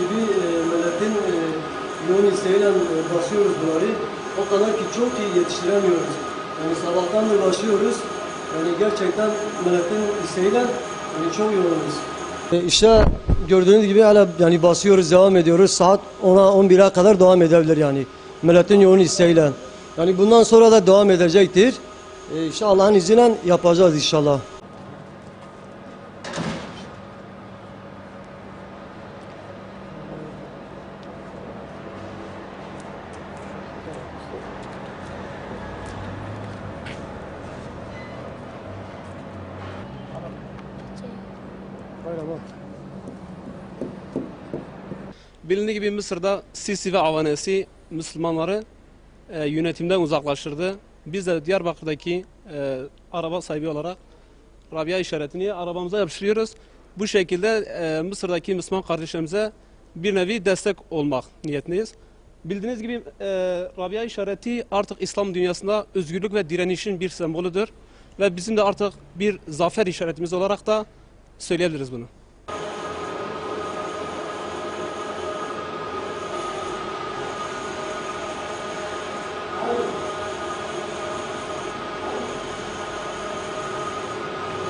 gibi e, milletin e, yoğun isteğiyle e, basıyoruz bunları. O kadar ki çok iyi yetiştiremiyoruz. Yani sabahtan da başlıyoruz. Yani gerçekten milletin isteğiyle yani çok yoğunuz. E, işte gördüğünüz gibi hala yani basıyoruz, devam ediyoruz. Saat 10'a 11'e kadar devam edebilir yani. Milletin yoğun isteğiyle. Yani bundan sonra da devam edecektir. E, işte Allah'ın izniyle yapacağız inşallah. Bilindiği gibi Mısır'da Sisi ve avanesi Müslümanları e, yönetimden uzaklaştırdı. Biz de Diyarbakır'daki e, araba sahibi olarak Rabia işaretini arabamıza yapıştırıyoruz. Bu şekilde e, Mısır'daki Müslüman kardeşlerimize bir nevi destek olmak niyetindeyiz. Bildiğiniz gibi e, Rabia işareti artık İslam dünyasında özgürlük ve direnişin bir sembolüdür. Ve bizim de artık bir zafer işaretimiz olarak da söyleyebiliriz bunu.